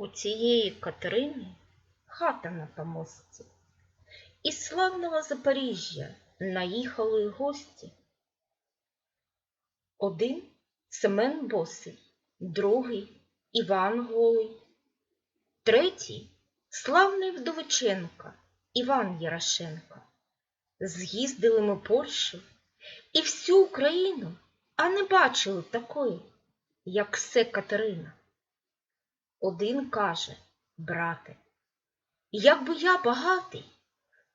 У цієї Катерини хата на помості. Із славного Запоріжжя наїхали гості. Один Семен Босий, другий Іван Голий, третій славний Вдовиченко Іван Ярошенко. З'їздили ми Польщу і всю Україну, а не бачили такої, як се Катерина. Один каже, брате, якби я багатий,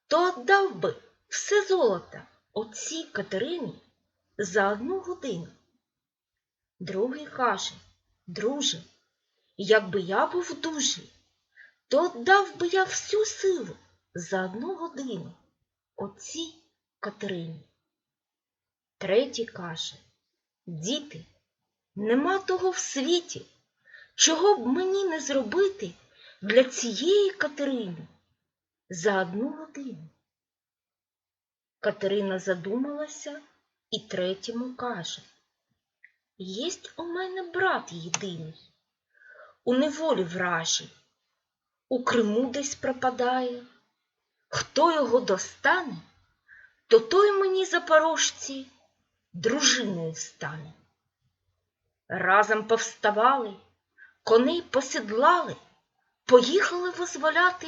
то отдав би все золото оцій Катерині за одну годину. Другий каже, друже, якби я був дужий, то отдав би я всю силу за одну годину оцій Катерині. Третій каже, діти, нема того в світі, чого б мені не зробити для цієї Катерини за одну годину. Катерина задумалася і третьому каже, Єсть у мене брат єдиний, у неволі вражій, у Криму десь пропадає. Хто його достане, то той мені запорожці дружиною стане. Разом повставали, коней посідлали, поїхали визволяти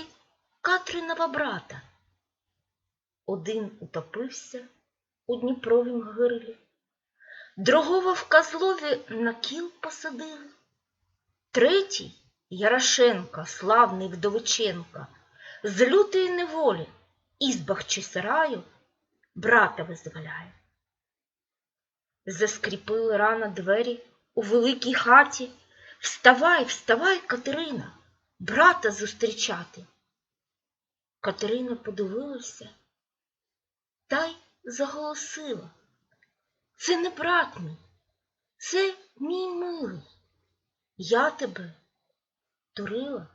Катриного брата. Один утопився у Дніпровім гирлі, другого в Козлові на кіл посадили, третій Ярошенко, славний Вдовиченко, з лютої неволі, ізбах чи сараю, брата визволяє. Заскріпили рано двері у великій хаті. Вставай, вставай, Катерина, брата зустрічати. Катерина подивилася та й заголосила. Це не брат мій, це мій милий. Я тебе дурила.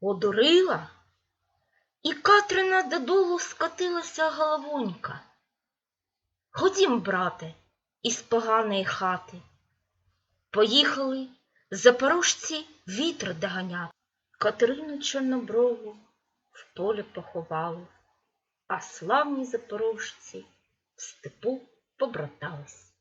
Одурила? І Катрина додолу скотилася головонька. Ходім, брате, із поганої хати. Поїхали запорожці вітер доганяти. Катерину Чорноброву в полі поховали, а славні запорожці в степу побратались.